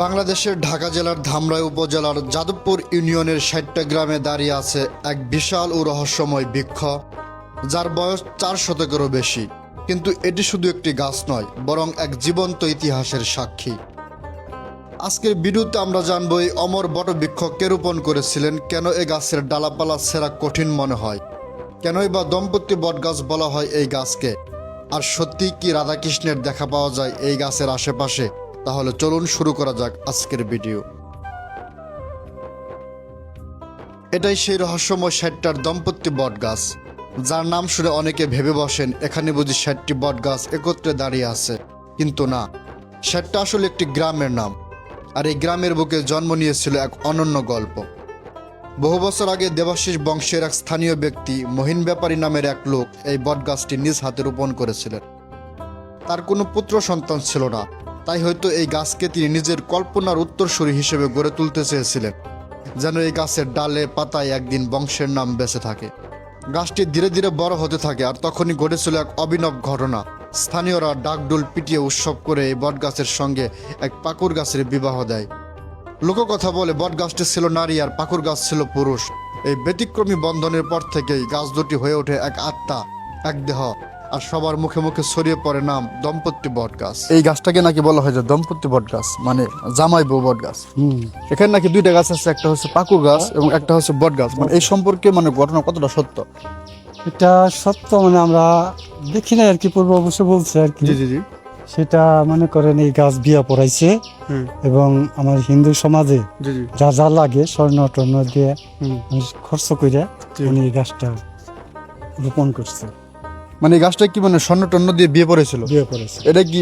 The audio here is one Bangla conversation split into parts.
বাংলাদেশের ঢাকা জেলার ধামরাই উপজেলার যাদবপুর ইউনিয়নের ষাটটা গ্রামে দাঁড়িয়ে আছে এক বিশাল ও রহস্যময় বৃক্ষ, যার বয়স চার শতকেরও বেশি। কিন্তু এটি শুধু একটি গাছ নয়, বরং এক জীবন্ত ইতিহাসের সাক্ষী। আজকের ভিডিওতে আমরা জানব এই অমর বটবৃক্ষ কে রোপণ করেছিলেন, কেন এই গাছের ডালাপালা সেরা কঠিন মনে হয়? কেনই বা দম্পতি বটগাছ বলা হয় এই গাছকে? আর সত্যি কি রাধাকৃষ্ণের দেখা পাওয়া যায় এই গাছের আশেপাশে? তাহলে চলুন শুরু করা যাক আজকের ভিডিও। এটাই সেই রহস্যময় ষাটটার দম্পতি বটগাছ, যার নাম শুনে অনেকে ভেবে বসেন এখানে বুঝি ষাটটি বটগাছ একত্রে দাঁড়িয়ে আছে। কিন্তু না ষাটটা আসলে একটি গ্রামের নাম, আর এই গ্রামের বুকে জন্ম নিয়েছিল এক অনন্য গল্প। বহু বছর আগে দেবাশিস বংশের এক স্থানীয় ব্যক্তি মহিন ব্যাপারী নামের এক লোক এই বটগাছটি নিজ হাতে রোপণ করেছিলেন। তার কোনো পুত্র সন্তান ছিল না তাই হয়তো এই গাছকে তিনি নিজের কল্পনার উত্তরসূরি হিসেবে গড়ে তুলতে চেয়েছিলেন, যেন এই গাছের ডালে, পাতায় একদিন বংশের নাম বেঁচে থাকে। গাছটি ধীরে ধীরে বড় হতে থাকে আর তখনই ঘটেছিল এক অভিনব ঘটনা। স্থানীয়রা ডাকডুল পিটিয়ে উৎসব করে এই বটগাছের সঙ্গে এক পাকুর গাছের বিবাহ দেয়। লোককথা বলে বট গাছটি ছিল নারী আর পাকুর গাছ ছিল পুরুষ। এই ব্যতিক্রমী বন্ধনের পর থেকেই গাছ দুটি হয়ে ওঠে এক আত্মা, এক দেহ। আর সবার মুখে মুখে ছড়িয়ে পড়ে নাম দম্পতি বট গাছ এই গাছটাকে নাকি বলা হয় যে দম্পতি বট গাছ মানে জামাই বউ বট গাছ এখানে নাকি দুইটা গাছ আছে একটা হচ্ছে পাকুর গাছ এবং একটা হচ্ছে বট গাছ মানে এই সম্পর্কে মানে ঘটনা কতটা সত্য? এটা সত্য মানে আমরা দেখি না আর কি পূর্ব অবশ্য বলছে আর কি। জি জি জি। সেটা মনে করেন এই গাছ বিয়া পড়াইছে এবং আমার হিন্দু সমাজে জি জি। যা যা লাগে স্বর্ণ টর্ণ দিয়ে হুম। খরচ করে উনি এই গাছটা রোপণ করছে। মানে এই গাছটা কি মানে স্বর্ণ টন্ন দিয়ে বিয়ে পড়েছিল? বিয়ে পড়েছে। এটা কি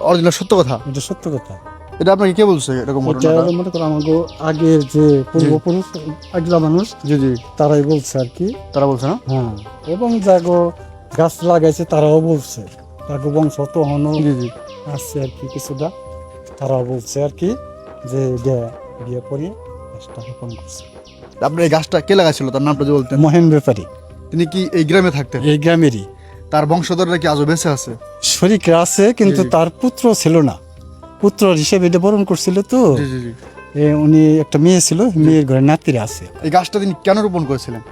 অরিজিনাল সত্য কথা? এটা সত্য কথা। এটা আপনাকে কে বলছে এরকম ঘটনাটা? মনে করো আমাকে আগের যে পূর্বপুরুষ আগলা মানুষ জি জি। তারাই বলছে আর কি। তারা বলছে না? হ্যাঁ। এবং যাগো গাছ লাগাইছে তারাও বলছে। তাকে বংশ তো হনো জি জি। আছে আর কি কিছুটা। তারাও বলছে আর কি যে এটা বিয়ে পড়িয়ে গাছটা রোপণ করছে। আপনার এই গাছটা কে লাগাইছিল? তার নামটা যে বলতেন। মহেন ব্যাপারী তিনি কি এই গ্রামে থাকতেন? এই গ্রামেরই। তার বংশধররা কি আজও বেঁচে আছে? শরীরে আছে কিন্তু। তার পুত্র ছিল না। পুত্র হিসেবে এটা বরণ করছিল তো। জি জি জি। উনি একটা মেয়ে ছিল মেয়ের ঘরে নাতিরা আছে। এই গাছটা তিনি কেন রোপণ করেছিলেন?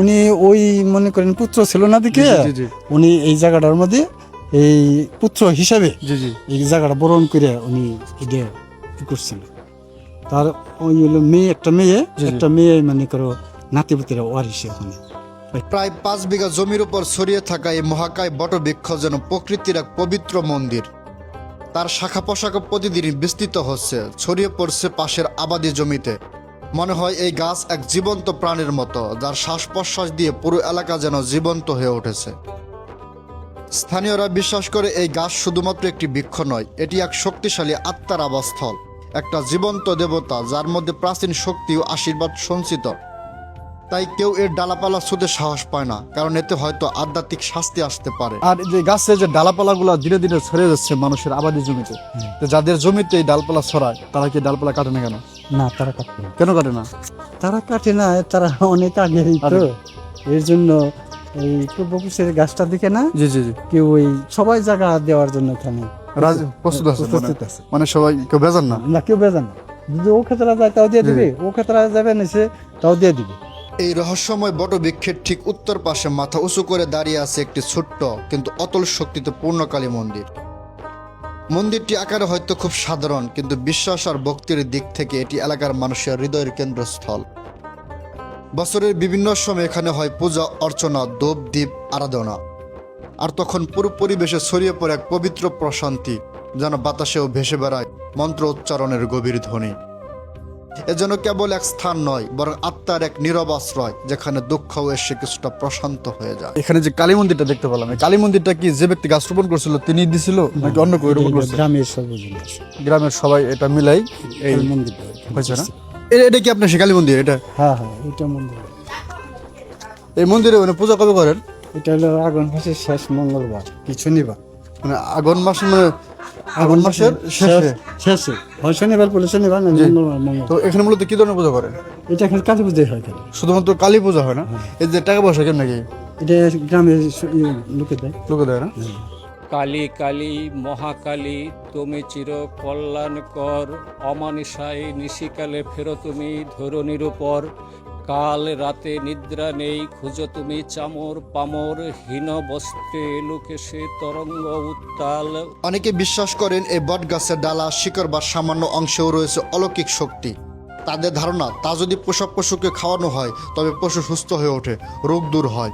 উনি ওই মনে করেন পুত্র ছিল না দিকে। উনি এই জায়গাটার মধ্যে এই পুত্র হিসাবে এই জায়গাটা বরণ করে উনি এটা করছিল। তার ওই হলো মেয়ে একটা মেয়ে। একটা মেয়ে মানে করো নাতিপুতিরা ওয়ারিসে ওখানে প্রায় পাঁচ বিঘা জমির উপর ছড়িয়ে থাকা এই মহাকায় বটবৃক্ষ যেন প্রকৃতির এক পবিত্র মন্দির। তার শাখা পোশাকা প্রতিদিনই বিস্তৃত হচ্ছে, ছড়িয়ে পড়ছে পাশের আবাদি জমিতে। মনে হয় এই গাছ এক জীবন্ত প্রাণের মতো, যার শ্বাস প্রশ্বাস দিয়ে পুরো এলাকা যেন জীবন্ত হয়ে উঠেছে। স্থানীয়রা বিশ্বাস করে এই গাছ শুধুমাত্র একটি বৃক্ষ নয়, এটি এক শক্তিশালী আত্মার আবাসস্থল, একটা জীবন্ত দেবতা, যার মধ্যে প্রাচীন শক্তি ও আশীর্বাদ সঞ্চিত। তাই কেউ এর ডালাপালা ছুতে সাহস পায় না কারণ এতে হয়তো আধ্যাত্মিক শাস্তি আসতে পারে। আর যে গাছে যে ডালাপালাগুলো ধীরে ধীরে ছড়িয়ে যাচ্ছে মানুষের আবাদি জমিতে তো যাদের জমিতে এই ডালপালা ছড়ায় তারা কি ডালপালা কাটে না কেন? না তারা কাটবে না। কেন কাটে না? তারা কাটে না তারা অনেক তো। আগে। এর জন্য এই পূর্বপুরুষের গাছটা দিকে না জি জি জি। কেউ ওই সবাই জায়গা দেওয়ার জন্য এখানে প্রস্তুত আছে মানে? সবাই কেউ বেজান না? না কেউ বেজান না। যদি ও ক্ষেত্রে যায় তাও দিয়ে দিবে। ও ক্ষেত্রে যাবে না তাও দিয়ে দিবে। এই রহস্যময় বটবৃক্ষের ঠিক উত্তর পাশে মাথা উঁচু করে দাঁড়িয়ে আছে একটি ছোট্ট, কিন্তু অতল শক্তিতে পূর্ণকালী মন্দির। মন্দিরটি আকারে হয়তো খুব সাধারণ, কিন্তু বিশ্বাস আর ভক্তির দিক থেকে এটি এলাকার মানুষের হৃদয়ের কেন্দ্রস্থল। বছরের বিভিন্ন সময় এখানে হয় পূজা, অর্চনা দোপ দ্বীপ আরাধনা। আর তখন পুরো পরিবেশে ছড়িয়ে পড়ে এক পবিত্র প্রশান্তি, যেন বাতাসেও ভেসে বেড়ায় মন্ত্র উচ্চারণের গভীর ধ্বনি। এজন্য কেবল এক স্থান নয় বরং আত্মার এক নীরব আশ্রয় যেখানে দুঃখ এসে কিছুটা প্রশান্ত হয়ে যায়। এখানে যে কালী মন্দিরটা দেখতে পেলাম এই কালী মন্দিরটা কি যে ব্যক্তি গাছ রোপণ করছিল তিনি দিছিল নাকি অন্য কেউ রোপণ করছে? গ্রামের আছে গ্রামের সবাই এটা মিলাই এই মন্দিরটা হয়েছে না? এ- এটা কি আপনার সে কালী মন্দির এটা? হ্যাঁ হ্যাঁ এটা মন্দির। এই মন্দিরে মানে পূজা কবে করেন? এটা হলো আগুন মাসের শেষ মঙ্গলবার কি শনিবার মানে আগুন মাসে মানে আগুন মাসের শেষে। শেষে হয় শনিবার বলে শনিবার না মঙ্গলবার মঙ্গল তো এখানে মূলত কি ধরনের পূজা করেন এটা এখন কালী পুজোই হয় খালি শুধুমাত্র কালী পূজা হয় না? এই যে টাকা পয়সা কেন নাকি এটা গ্রামের স- ইয়ে লোকে দেয়। লোকে দেয় না? কালী কালী মহাকালী তুমি চির কল্যাণকর অমানিসায় নিশিকালে ফেরো তুমি ধরণীর উপর। কাল রাতে নিদ্রা নেই, খুঁজো তুমি চামর পামর, হীন লুকে সে তরঙ্গ উত্তাল। অনেকে বিশ্বাস করেন এই বট গাছের ডালা শিকড় বা সামান্য অংশেও রয়েছে অলৌকিক শক্তি। তাদের ধারণা, তা যদি পোষক পশুকে খাওয়ানো হয়, তবে পশু সুস্থ হয়ে ওঠে, রোগ দূর হয়।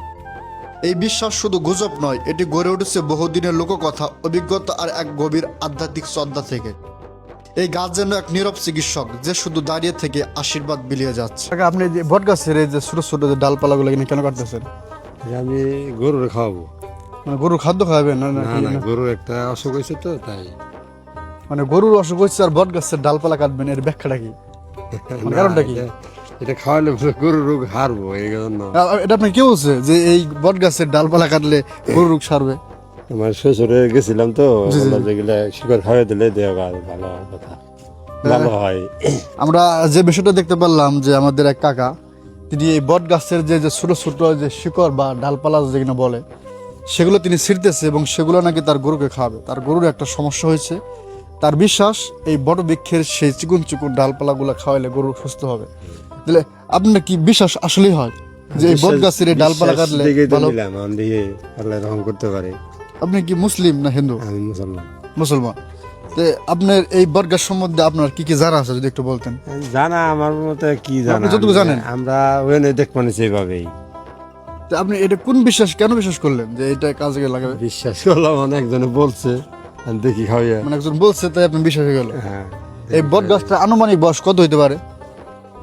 এই বিশ্বাস শুধু গুজব নয়, এটি গড়ে উঠেছে বহুদিনের লোককথা, অভিজ্ঞতা আর এক গভীর আধ্যাত্মিক শ্রদ্ধা থেকে। এই গাছ যেন এক নীরব চিকিৎসক যে শুধু দাঁড়িয়ে থেকে আশীর্বাদ বিলিয়ে যাচ্ছে। আপনি যে বট গাছের এই যে ছোট ছোট যে ডালপালাগুলো কিনে কেন কাটতেছেন? আমি গরুর খাওয়াবো। মানে গরুর খাদ্য খাওয়াবেন না? গরুর একটা অসুখ হয়েছে তো তাই। মানে গরুর অসুখ হচ্ছে আর বট গাছের ডালপালা কাটবেন এর ব্যাখ্যাটা কি? কারণটা কি? এটা- এটা খাওয়ালে গরুর রোগ হারবো এই জন্য। এটা আপনি কে বলছে যে এই বট গাছের ডালপালা কাটলে গরুর রোগ সারবে? আমার শ্বশুরে গেছিলাম তো যেগুলা শিকড় খাওয়াই দিলে দেহ ভালো কথা। ভালো হয়। আমরা যে বিষয়টা দেখতে পারলাম যে আমাদের এক কাকা তিনি এই বট গাছের যে যে ছোট ছোট যে শিকড় বা ডালপালা যেগুলো বলে সেগুলো তিনি ছিঁড়তেছে এবং সেগুলো নাকি তার গরুকে খাওয়াবে। তার গরুর একটা সমস্যা হয়েছে। তার বিশ্বাস এই বট বৃক্ষের সেই চিকুন চিকুন ডালপালাগুলো খাওয়াইলে গরু সুস্থ হবে। তাহলে আপনার কি বিশ্বাস আসলেই হয় যে এই বট গাছের ডালপালা কাটলে ভালো করতে পারে। আপনি কি মুসলিম না হিন্দু? আমি মুসলমান। মুসলমান। তো আপনার এই বট গাছ সম্বন্ধে আপনার কি কি জানা আছে যদি একটু বলতেন? জানা আমার মতে কি জানা? যতটুকু জানেন। আমরা ওখানে দেখ মানে সেইভাবেই। তো আপনি এটা কোন বিশ্বাস কেন বিশ্বাস করলেন যে এটা কাজে লাগাবে? বিশ্বাস করলাম মানে অনেকজনে বলছে দেখি খাওয়াইয়া মানে একজন বলছে তাই আপনি বিশ্বাস হয়ে গেল হ্যাঁ। এই বট গাছটা আনুমানিক বয়স কত হইতে পারে?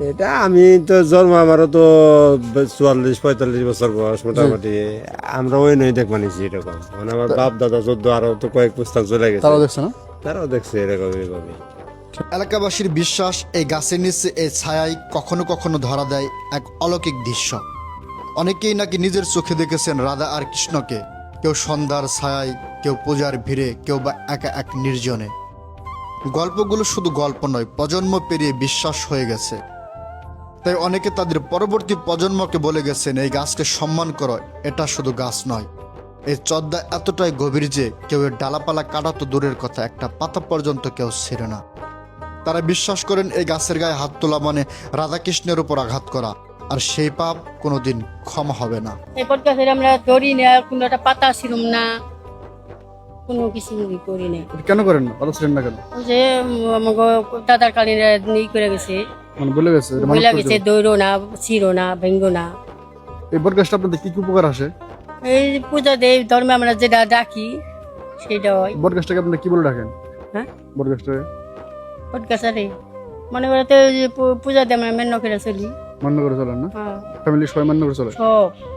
এটা আমি তো জন্ম আমারও তো চুয়াল্লিশ পঁয়তাল্লিশ বছর বয়স মোটামুটি। আমরা ওই নই দেখ মানিছি এরকম। মানে আমার বাপ দাদা চোদ্দ আরও তো কয়েক পুস্তান চলে গেছে। তারা দেখছে না? তারাও দেখছে এরকম এইভাবে এলাকাবাসীর বিশ্বাস এই গাছের নিচে এই ছায়াই কখনো কখনো ধরা দেয় এক অলৌকিক দৃশ্য। অনেকেই নাকি নিজের চোখে দেখেছেন রাধা আর কৃষ্ণকে। কেউ সন্ধ্যার ছায়ায় কেউ পূজার ভিড়ে কেউ বা একা এক নির্জনে। গল্পগুলো শুধু গল্প নয় প্রজন্ম পেরিয়ে বিশ্বাস হয়ে গেছে। তাই অনেকে তাদের পরবর্তী প্রজন্মকে বলে গেছেন এই গাছকে সম্মান করো এটা শুধু গাছ নয়। এই চদ্দা এতটাই গভীর যে কেউ এর ডালাপালা কাটা তো দূরের কথা একটা পাতা পর্যন্ত কেউ ছেড়ে না। তারা বিশ্বাস করেন এই গাছের গায়ে হাত তোলা মানে রাধাকৃষ্ণের উপর আঘাত করা আর সেই পাপ কোনোদিন ক্ষমা হবে না। এই পডকাস্টের আমরা ধরি না কোনো একটা পাতা ছিলাম না। কোনো কিছু করি না কেন করেন না? কথা ছিলেন না কেন? যে দাদার কালীন ই করে গেছে। মানে বলে গেছে করছে। গেছে দৌড়ো না ছিড়ো না ভেঙ্গো না। এই বট গাছটা আপনাদের কি কি উপকার আসে? এই পূজা দেই ধর্মে আমরা যেটা ডাকি সেটা হয়। বট গাছটাকে আপনারা কি বলে ডাকেন? হ্যাঁ? বট গাছটাকে? পডকাস্টারে মনে করে তো পূজা আমরা মেন্ন করে চলি। মান্য করে চলেন না? হ্যাঁ, ফ্যামিলি সবাই মান্য করে চলে?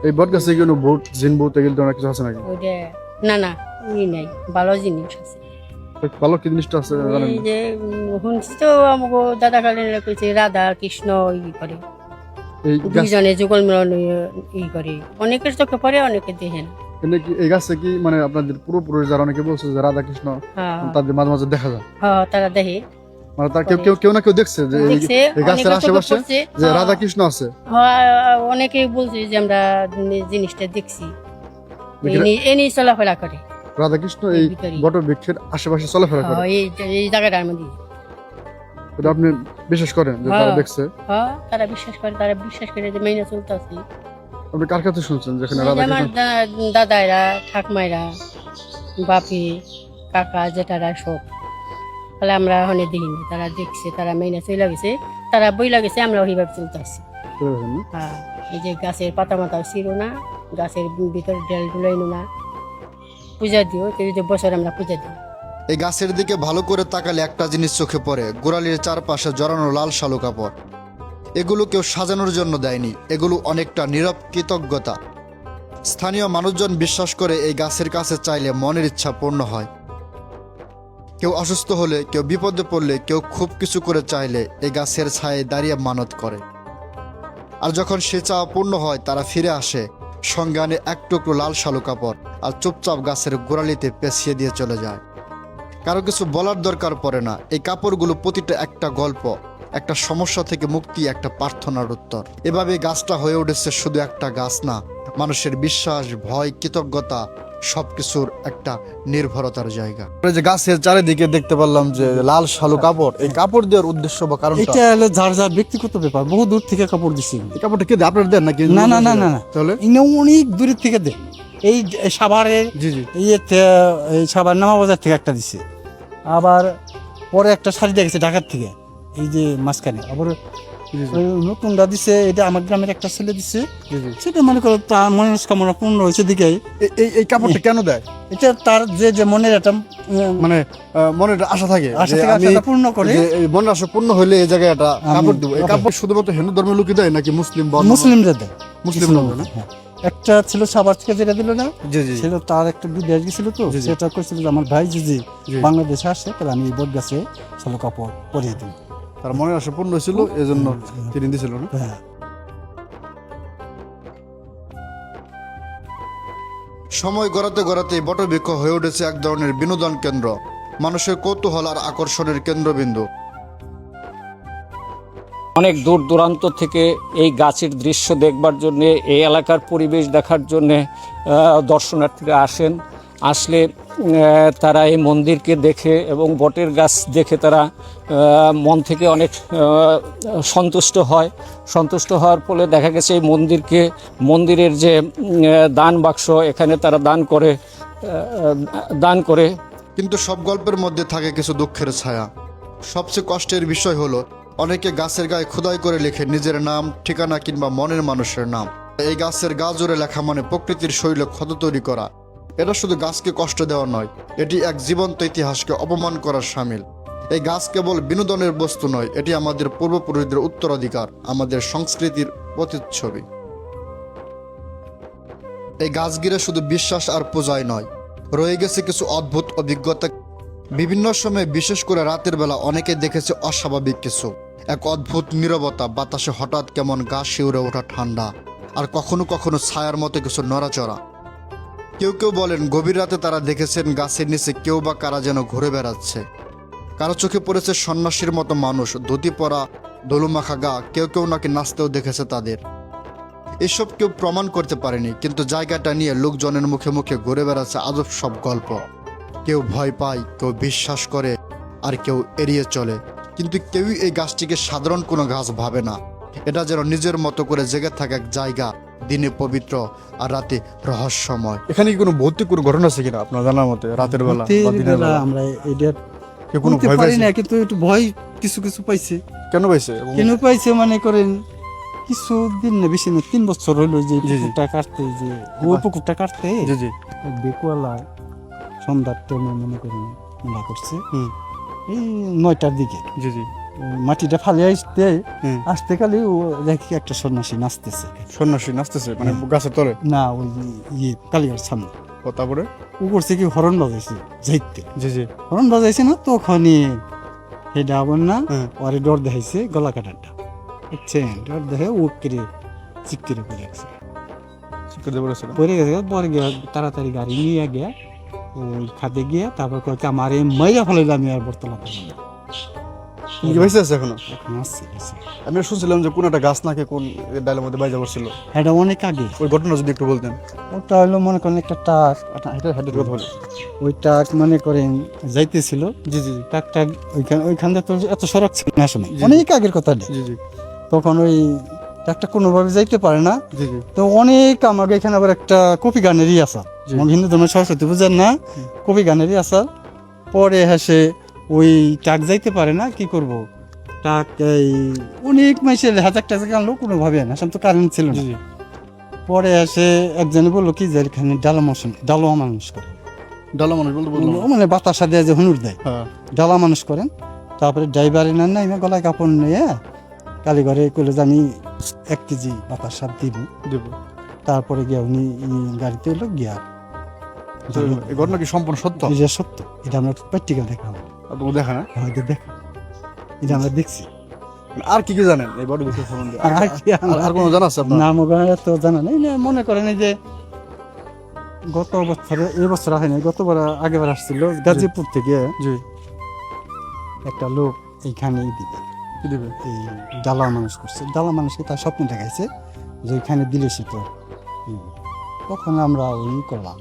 এই বট গাছে কি কোনো ভূত জিন ভূত এগুলো ধরনের কিছু আছে নাকি? না না ই নাই ভালো জিনিস আছে। ভালো কি জিনিসটা আছে জানেন? এই যে শুনছি তো আমাকে দাদা কালীন কইছে রাধা কৃষ্ণ ই করে। এই গাছ দুইজনে যুগল মিলন ই করে। অনেকের চোখে পড়ে অনেকে দেখেন এনে কি এই গাছে কি মানে আপনাদের পূর্বপুরুষ যারা অনেকে বলছে যে রাধা কৃষ্ণ হ্যাঁ। তাদের মাঝে মাঝে দেখা যায়? হ্যাঁ, তারা দেখে। মানে তার কেউ কেউ কেউ না কেউ দেখছে যে এই- গাছের আশেপাশে যে হ্যাঁ, রাধা কৃষ্ণ আছে। হ্যাঁ, অনেকেই বলছে যে আমরা জিনিসটা দেখছি। এনি- এনি চলাফেরা করে। রাধা কৃষ্ণ এই। বট বৃক্ষের আশেপাশে চলাফেরা করে। হ্যাঁ, এই এই জায়গাটার মধ্যে এটা আপনি বিশ্বাস করেন যে তারা হ্যাঁ। দেখছে? হ্যাঁ তারা বিশ্বাস করে তারা বিশ্বাস করে যে মেনে চলতেছি। আপনি কার কাছে শুনছেন যেখানে আমার দাদাইরা ঠাকমাইরা বাপি কাকা জেঠারা সব। তাহলে আমরা ওখানে দেখিনি তারা দেখছে তারা মেনে চলে গেছে। তারা বই লাগেছে আমরা ওইভাবে চলতেছি। চলে গেছেন না? হ্যাঁ এই যে গাছের পাতা মাথা ছিল না গাছের ভিতরে ডেল ডুলাইনো না। পূজা দিও, কেউ যে বছর আমরা পূজা দিই। এই গাছের দিকে ভালো করে তাকালে একটা জিনিস চোখে পড়ে, গোড়ালির চারপাশে জড়ানো লাল শালু কাপড়। এগুলো কেউ সাজানোর জন্য দেয়নি, এগুলো অনেকটা নীরব কৃতজ্ঞতা। স্থানীয় মানুষজন বিশ্বাস করে এই গাছের কাছে চাইলে মনের ইচ্ছা পূর্ণ হয়। কেউ অসুস্থ হলে, কেউ বিপদে পড়লে, কেউ খুব কিছু করে চাইলে এই গাছের ছায়ে দাঁড়িয়ে মানত করে। আর যখন সে চাওয়া পূর্ণ হয়, তারা ফিরে আসে। সঙ্গে আনে এক টুকরো লাল শালু কাপড় আর চুপচাপ গাছের গোড়ালিতে পেঁচিয়ে দিয়ে চলে যায়। কারও কিছু বলার দরকার পড়ে না। এই কাপড়গুলো প্রতিটা একটা গল্প, একটা সমস্যা থেকে মুক্তি, একটা প্রার্থনার উত্তর। এভাবে গাছটা হয়ে উঠেছে শুধু একটা গাছ না, মানুষের বিশ্বাস, ভয়, কৃতজ্ঞতা ও সবকিছুর একটা নির্ভরতার জায়গা। যে গাছের চারিদিকে দেখতে পারলাম যে লাল শালু কাপড় এই কাপড় দেওয়ার উদ্দেশ্য বা কারণ এটা হলো যার যার ব্যক্তিগত ব্যাপার বহু দূর থেকে কাপড় দিছি এই কাপড়টা কে দেয় আপনারা দেন নাকি? না না না না না। তাহলে? ইনে অনেক দূরের থেকে দেয় এই সাভারের জি জি। ইয়েতে এই সাভার নামা বাজার থেকে একটা দিছে। আবার পরে একটা শাড়ি দেখেছে ঢাকার থেকে এই যে মাঝখানে। আবার নতুনটা দিছে এটা আমার গ্রামের একটা ছেলে দিছে। সেটা মনে করো তার মনস্কামনা পূর্ণ হয়েছে দিকে এই- এই কাপড়টা কেন দেয়? এটা তার যে যে মনের একটা মানে মনে একটা আশা থাকে আশা থেকে পূর্ণ করে। মনের আশা পূর্ণ হলে এই জায়গায় একটা কাপড় দেবো। এই কাপড় শুধুমাত্র হিন্দু ধর্মের লোকই দেয় নাকি মুসলিম মুসলিমরা দেয়। মুসলিম লোক না হ্যাঁ। একটা ছিল সাভার থেকে যেটা দিল না? ছিল তার একটা বিদেশ গেছিল তো। সেটা করছিল আমার ভাই যদি। বাংলাদেশে আসে তাহলে আমি এই বট গাছে ছিল কাপড় পরিয়ে দিই। তার মনের আশা পূর্ণ হয়েছিল এই জন্য তিনি দিয়েছিল না। হ্যাঁ। সময় গড়াতে গড়াতে বটবৃক্ষ হয়ে উঠেছে এক ধরনের বিনোদন কেন্দ্র মানুষের কৌতূহল আর আকর্ষণের কেন্দ্রবিন্দু। অনেক দূর দূরান্ত থেকে এই গাছের দৃশ্য দেখবার জন্যে এই এলাকার পরিবেশ দেখার জন্যে আহ, দর্শনার্থীরা আসেন। আসলে তারা এই মন্দিরকে দেখে এবং বটের গাছ দেখে তারা মন থেকে অনেক সন্তুষ্ট হয়। সন্তুষ্ট হওয়ার ফলে দেখা গেছে এই মন্দিরকে, মন্দিরের যে দান বাক্স, এখানে তারা দান করে দান করে। কিন্তু সব গল্পের মধ্যে থাকে কিছু দুঃখের ছায়া। সবচেয়ে কষ্টের বিষয় হলো, অনেকে গাছের গায়ে খোদাই করে লেখে নিজের নাম, ঠিকানা কিংবা মনের মানুষের নাম। এই গাছের গা জুড়ে লেখা মানে প্রকৃতির শৈল ক্ষত তৈরি করা। এটা শুধু গাছকে কষ্ট দেওয়া নয়, এটি এক জীবন্ত ইতিহাসকে অপমান করার সামিল। এই গাছ কেবল বিনোদনের বস্তু নয়, এটি আমাদের পূর্বপুরুষদের উত্তরাধিকার, আমাদের সংস্কৃতির প্রতিচ্ছবি। এই গাছ ঘিরে শুধু বিশ্বাস আর পূজায় নয়, রয়ে গেছে কিছু অদ্ভুত অভিজ্ঞতা। বিভিন্ন সময়ে, বিশেষ করে রাতের বেলা, অনেকে দেখেছে অস্বাভাবিক কিছু। এক অদ্ভুত নীরবতা, বাতাসে হঠাৎ কেমন গা শিউরে ওঠা ঠান্ডা, আর কখনো কখনো ছায়ার মতো কিছু নড়াচড়া। কেউ কেউ বলেন, গভীর রাতে তারা দেখেছেন গাছের নিচে কেউ বা কারা যেন ঘুরে বেড়াচ্ছে। কারও চোখে পড়েছে সন্ন্যাসীর মতো মানুষ, ধুতি পরা, দলুমাখা গা, কেউ কেউ নাকি নাচতেও দেখেছে তাদের। এসব কেউ প্রমাণ করতে পারেনি, কিন্তু জায়গাটা নিয়ে লোকজনের মুখে মুখে ঘুরে বেড়াচ্ছে আজব সব গল্প। কেউ ভয় পায়, কেউ বিশ্বাস করে, আর কেউ এড়িয়ে চলে। কিন্তু কেউই এই গাছটিকে সাধারণ কোনো গাছ ভাবে না। এটা যেন নিজের মতো করে জেগে থাকা এক জায়গা দিনে পবিত্র আর রাতে রহস্যময়। এখানে কি কোনো ভৌতিক কোনো ঘটনা আছে কিনা আপনার জানার মতে রাতের বেলা বা দিনের বেলা? বেলা আমরা এটা কোনো ভয় পাইছে? না কিন্তু একটু ভয় কিছু কিছু পাইছে। কেন পাইছে? কেন পাইছে মানে করেন কিছু দিন না বেশি না তিন বছর হইল যে। পুকুরটা কাটতে যে ওই পুকুরটা কাটতে জি জি। বেকুয়ালা সন্ধ্যার টাইমে মনে করেন মেলা করছে। হুম। এই নয়টার দিকে। জি জি। মাটিটা ফালিয়ে আসতে আসতে কালে ও দেখি একটা সন্ন্যাসী নাচতেছে। সন্ন্যাসী নাচতেছে? মানে গাছের তলে? না ওই ইয়ে কালিয়ার সামনে। ও তারপরে? ও করছে কি হরণ বাজাইছে যাইতে। জি জি। হরণ বাজাইছে না তখনই সেটা আবার না। পরে ডর দেখাইছে গলা কাটারটা। বুঝছেন ডর দেখে ও কেড়ে চিপকেড়ে পড়ে গেছে। গেছে পরে গিয়া তাড়াতাড়ি গাড়ি নিয়ে গিয়া ওই খাতে গিয়া তারপর কয়েক আমার এই মাইরা ফেলাইলে আমি আর বর্তলা। কি বেঁচে আছে এখনও? এখন। আমি শুনছিলাম যে কোন একটা গাছ নাকি কোন ডালের মধ্যে বাইজা পড়ছিল এটা অনেক আগে। ওই ঘটনা যদি একটু বলতেন। ওটা হলো মনে করেন একটা টাক। আচ্ছা এটা হাতের কথা বলি। ওই টাক মনে করেন যাইতেছিল। জি জি জি। টাক টাক ওইখান ওইখান তো এত সড়ক ছিল না সময় জি। অনেক আগের কথা এটা। জি জি। তখন ওই টাকটা কোনোভাবে যাইতে পারে না। জি জি। তো অনেক আমাকে এখানে আবার একটা কপি গানেরই আসা জি। হিন্দু ধর্মের সরস্বতী পূজার না? কপি গানেরই আসা পরে হেসে ওই টাক যাইতে পারে না কি করব? টাক এই অনেক মাইসের হাজার টাকা আনলো কোনোভাবে না তো কারেন্ট ছিল না। পরে এসে একজনে বলল কি যে এখানে ডালা মানুষ ডালোয়া মানুষ করে। ডালা মানুষ বলতে বললাম ও মানে বাতাসা দেয় যে হুনুর দেয়। হ্যাঁ। ডালা মানুষ করেন তারপরে ড্রাইভারে নেন না গলায় কাপড় নিয়ে কালীঘরে কইলে যে আমি এক কেজি বাতাসা দিব। দেব। তারপরে গিয়া উনি গাড়িতে এলো গিয়া ঘটনা কি সম্পূর্ণ সত্য? সত্য এটা আমরা প্র্যাকটিক্যাল দেখলাম দেখা না আমাদের দেখ এটা আমরা দেখছি। আর কি কি জানেন? এই বড় বিষয় সম্বন্ধে? আর কি আর- আর কোনো জানা আছে ওখানে তো জানা নেই। না মনে করেন এই যে গত বছরে এই বছর আসেনি গতবার আগেবার আসছিল গাজীপুর থেকে জি। একটা লোক এইখানে এই দিবে। এই ডালা মানুষ করছে। ডালা মানুষকে তার স্বপ্ন দেখাইছে যে ওইখানে দিলে সে তো তখন আমরা ওই করলাম।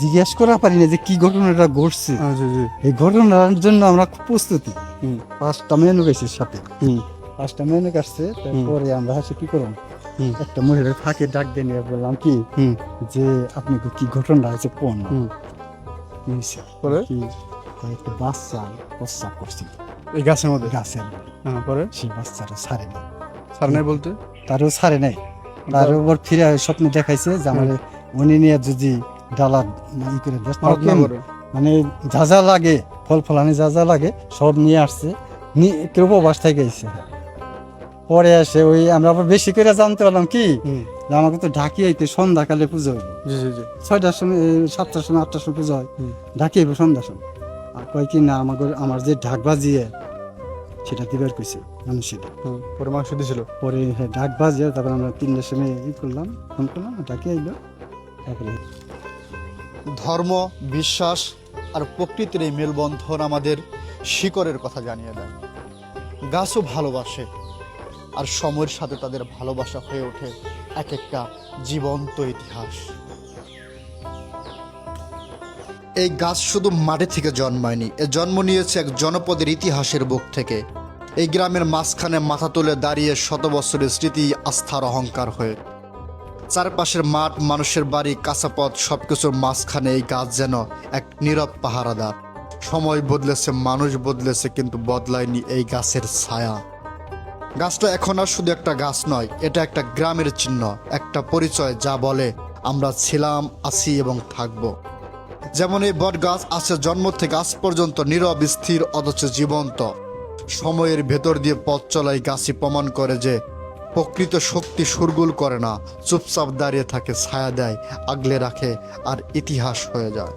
জিজ্ঞেস করা পারি না যে কি ঘটনাটা ঘটছে। জি এই ঘটনার জন্য আমরা খুব প্রস্তুতি। হুম। পাঁচটা মেনু গেছি সাথে। হুম। পাঁচটা মেনু কাটছে তারপরে আমরা হচ্ছে কি হুম। একটা মহিলার ফাঁকে ডাক দিয়ে নিয়ে বললাম কি যে আপনি কি ঘটনা হয়েছে কোন? পরে? একটা বাচ্চা প্রস্রাব করছিল এই গাছের মধ্যে? গাছের হ্যাঁ পরে? সেই বাচ্চাটা ছাড়ে না সার নাই বলতে? তারও ছাড়ে নাই। তার উপর ফিরে স্বপ্ন দেখাইছে যে আমার উনি নিয়ে যদি ডালা ই করে দেশ। মারাত না করে মানে যা যা লাগে ফল ফলানি যা যা লাগে সব নিয়ে আসছে। কেউ উপবাস থেকে গেছে। পরে আসে ওই আমরা আবার বেশি করে জানতে পারলাম কি? আমাকে তো ঢাকি আইতে সন্ধ্যাকালে পুজো হইব। ছয়টার সময় সাতটার সময় আটটার সময় পুজো হয়। ঢাকি আইব সন্ধ্যার সময়। আর কয় কি না আমাকে আমার যে ঢাক বাজিয়ে সেটা দিবার কইছে? মানুষের পরে মাংস দিছিল? পরে হ্যাঁ, ঢাক বাজিয়ে তারপরে আমরা তিনটার সময় ই করলাম ফোন করলাম ঢাকি আইলো। তারপরে ধর্ম, বিশ্বাস আর প্রকৃতির এই মেলবন্ধন আমাদের শিকড়ের কথা জানিয়ে দেয়। গাছও ভালোবাসে আর সময়ের সাথে তাদের ভালোবাসা হয়ে ওঠে এক একটা জীবন্ত ইতিহাস। এই গাছ শুধু মাটি থেকে জন্মায়নি, এ জন্ম নিয়েছে এক জনপদের ইতিহাসের বুক থেকে। এই গ্রামের মাঝখানে মাথা তুলে দাঁড়িয়ে শত বছরের স্মৃতি আস্থার অহংকার হয়ে চারপাশের মাঠ, মানুষের বাড়ি, কাঁচাপথ, সবকিছুর মাঝখানে এই গাছ যেন এক নীরব পাহারাদার। সময় বদলেছে, মানুষ বদলেছে, কিন্তু বদলায়নি এই গাছের ছায়া। গাছটা এখন আর শুধু একটা গাছ নয়, এটা একটা গ্রামের চিহ্ন, একটা পরিচয় যা বলে, আমরা ছিলাম, আছি এবং থাকব। যেমন এই বট গাছ আছে জন্ম থেকে আজ পর্যন্ত নীরব, স্থির, অথচ জীবন্ত। সময়ের ভেতর দিয়ে পথ চলাই গাছই প্রমাণ করে যে প্রকৃত শক্তি সুরগুল করে না, চুপচাপ দাঁড়িয়ে থাকে, ছায়া দেয়, আগলে রাখে, আর ইতিহাস হয়ে যায়।